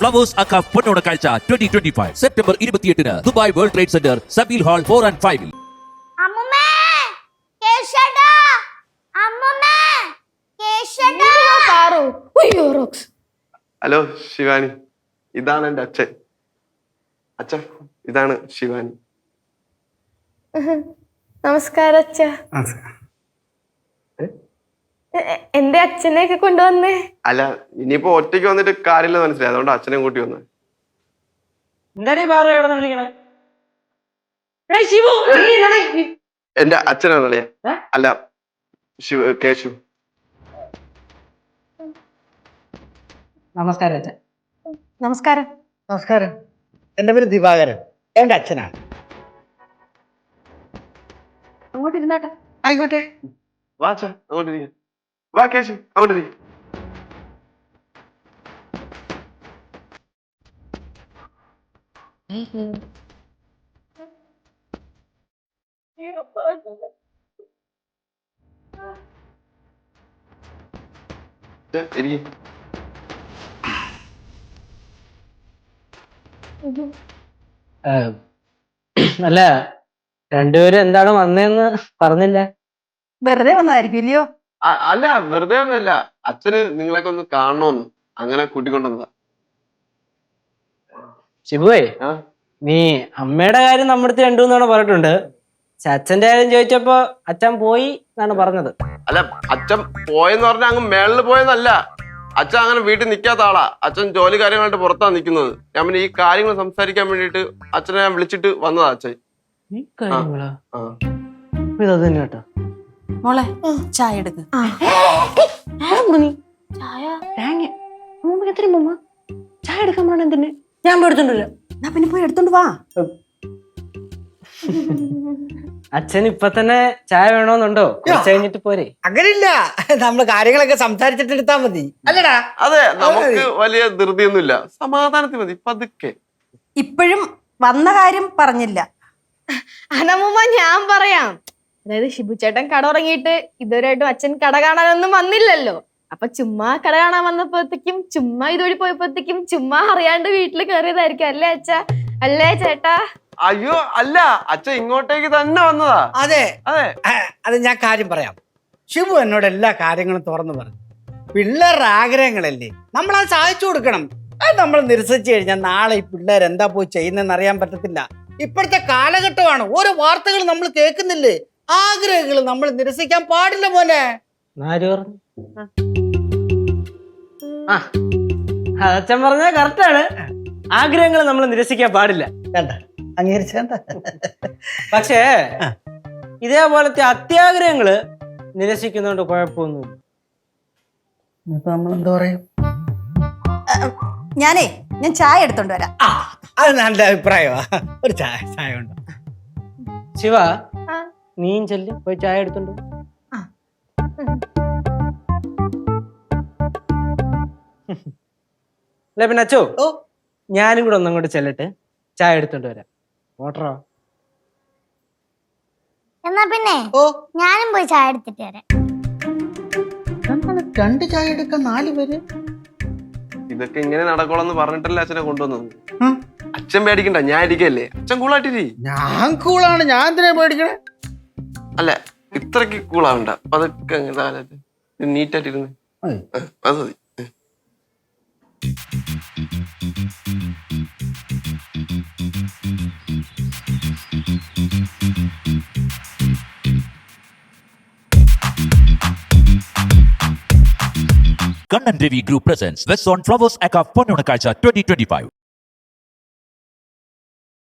Flowers അക്ക പൊന്നോണ കാഴ്ച ട്വന്റി ട്വന്റി ഫൈവ് സെപ്റ്റംബർ ഇരുപത്തിയെട്ടിന് Dubai World Trade Centre Zabeel hall four and ഫൈവിൽ ഹലോ ശിവാനി. ഇതാണ് എന്റെ അച്ഛൻ. അച്ഛ ഇതാണ് ശിവാനി. നമസ്കാരം അച്ഛ. എന്റെ അച്ഛനെ അച്ഛനെയൊക്കെ കൊണ്ടുവന്നേ. അല്ല ഇനിയിപ്പോ ഒറ്റയ്ക്ക് വന്നിട്ട് കാര്യമില്ല മനസ്സിലായി. അതുകൊണ്ട് അച്ഛനെ കൂട്ടി വന്നു. എന്താണ് പാറ കിടന്ന് വിളിക്കണേ. എന്റെ അച്ഛനാണല്ലേ ഏ? അല്ല ശിവ കേശു. നമസ്കാരം അച്ഛൻ. നമസ്കാരം. നമസ്കാരം. എന്റെ പേര് ദിവാകരൻ. എന്റെ അച്ഛനാണ്. അങ്ങോട്ട് ഇരുന്നാട്ടെ ആയിക്കോട്ടെ. വാ അങ്ങോട്ട്. വാ കേശു ഇരിക്ക്. അല്ല രണ്ടുപേരും എന്താണ് വന്നതെന്ന് പറഞ്ഞില്ല? വെറുതെ വന്നതായിരിക്കും ഇല്ലയോ? അല്ല വെറുതെ ഒന്നുമല്ല. അച്ഛന് നിങ്ങളെയൊക്കെ ഒന്ന് കാണണമെന്ന് അങ്ങനെ കൂട്ടിക്കൊണ്ടുവന്നതാ. ശിബുവേ ആ? നീ അമ്മയുടെ കാര്യം നമ്മുടെ അടുത്ത് രണ്ടു മൂന്നാണ് പറഞ്ഞിട്ടുണ്ട്. പക്ഷെ അച്ഛന്റെ കാര്യം ചോദിച്ചപ്പോ അച്ഛൻ പോയി എന്നാണ് പറഞ്ഞത്. അല്ല അച്ഛൻ പോയെന്ന് പറഞ്ഞാൽ അങ്ങ് മേളിൽ പോയെന്നല്ല. അച്ഛൻ അങ്ങനെ വീട്ടിൽ നിൽക്കാത്ത ആളാ. അച്ഛൻ ജോലി കാര്യങ്ങളായിട്ട് പുറത്താ നിൽക്കുന്നത്. ഞാൻ പിന്നെ ഈ കാര്യങ്ങൾ സംസാരിക്കാൻ വേണ്ടിയിട്ട് അച്ഛനെ ഞാൻ വിളിച്ചിട്ട് വന്നതാ അച്ഛൻ. ഈ കാര്യങ്ങളാ? ആ. തന്നെ കേട്ടോ. മോളെ ചായ എടുക്ക്. ചായ? എടുക്കാൻ പോണ എന്തിന്? ഞാൻ പോയി എടുത്തോണ്ടല്ലോ എന്നാ പിന്നെ പോയി എടുത്തോണ്ട് വാ. അച്ഛൻ ഇപ്പൊ തന്നെ ചായ വേണോന്നുണ്ടോ? കഴിഞ്ഞിട്ട് പോരെ. അങ്ങനെയില്ല നമ്മൾ കാര്യങ്ങളൊക്കെ സംസാരിച്ചിട്ട് എടുത്താ മതി. അല്ലടാ. അതെ നമുക്ക് വലിയ ധൃതിയൊന്നുമില്ല. സമാധാനത്തിൽ മതി പതുക്കെ. ഇപ്പോഴും വന്ന കാര്യം പറഞ്ഞില്ല. അനമ്മ ഞാൻ പറയാം. അതായത് ഷിബുചേട്ടൻ കട ഉറങ്ങിയിട്ട് ഇതുവരെയായിട്ടും അച്ഛൻ കട കാണാനൊന്നും വന്നില്ലല്ലോ. അപ്പൊ ചുമ്മാ കട കാണാൻ വന്നപ്പോഴത്തേക്കും ചുമ്മാ ഇതുവഴി പോയപ്പോഴത്തേക്കും ചുമ്മാ അറിയാണ്ട് വീട്ടിൽ കയറിയതായിരിക്കും അല്ലേ അച്ഛ? അല്ലേ ചേട്ടാ? അയ്യോ അല്ല. അച്ഛൻ ഇങ്ങോട്ടേക്ക് തന്നെ വന്നതാ. അതെ. അതെ. അത് ഞാൻ കാര്യം പറയാം. ഷിബു എന്നോട് എല്ലാ കാര്യങ്ങളും തുറന്നു പറഞ്ഞു. പിള്ളേരുടെ ആഗ്രഹങ്ങളല്ലേ? നമ്മൾ അത് സാധിച്ചു കൊടുക്കണം. അത് നമ്മൾ നിരസിച്ചു കഴിഞ്ഞാൽ നാളെ ഈ പിള്ളേർ എന്താ പോയി ചെയ്യുന്നതെന്ന് അറിയാൻ പറ്റത്തില്ല. ഇപ്പോഴത്തെ കാലഘട്ടമാണ്. ഓരോ വാർത്തകൾ നമ്മൾ കേൾക്കുന്നില്ലേ? ആഗ്രഹങ്ങൾ നമ്മൾ നിരസിക്കാൻ പാടില്ല മോനെ. ആര് പറഞ്ഞു? കറക്റ്റാണ് ആഗ്രഹങ്ങൾ നമ്മൾ നിരസിക്കാൻ പാടില്ല. പക്ഷേ ഇതേപോലത്തെ അത്യാഗ്രഹങ്ങൾ നിരസിക്കുന്നോണ്ട് കുഴപ്പമൊന്നുമില്ല. ഇപ്പൊ നമ്മൾ എന്താ പറയും ഞാനേ ഞാൻ ചായ എടുത്തോണ്ട് വരാം. ആ അത് നല്ല അഭിപ്രായമാ. ഒരു ചായ ചായ ഉണ്ടോ? ശിവ. നീയും ചെല്ല് പോയി ചായ എടുത്തുണ്ട് ആ. അല്ലെ പിന്നെ അച്ചോ? ഓ. ഞാനും കൂടെ ഒന്നങ്ങോട്ട് ചെല്ലട്ടെ. ചായ എടുത്തോണ്ട് വരാം. ഓട്ടറോ എന്നാ പിന്നെ? ഓ. ഞാനും പോയി ചായ എടുത്തിട്ട് വരാം. രണ്ട് ചായ എടുക്കാൻ നാല് പേര്? ഇതൊക്കെ ഇങ്ങനെ നടക്കോളെന്ന് പറഞ്ഞിട്ടല്ലേ അച്ഛനെ കൊണ്ടുവന്നത്. അച്ഛൻ പേടിക്കണ്ട ഞാൻ ഇരിക്കല്ലേ? അച്ഛൻ കൂളായിട്ടിരി ഞാൻ കൂളാണ് ഞാൻ എന്തിനാ പേടിക്കണേ? അല്ല ഇത്രക്ക് കൂളാവണ്ട പതുക്കെ നീറ്റായിട്ടിരുന്ന്. ഉം. അത് മതി. Kannan Ravi group presence. West on Flowers അക്കാ പൊന്നോണ കാഴ്ച ട്വന്റി ട്വന്റി ഫൈവ്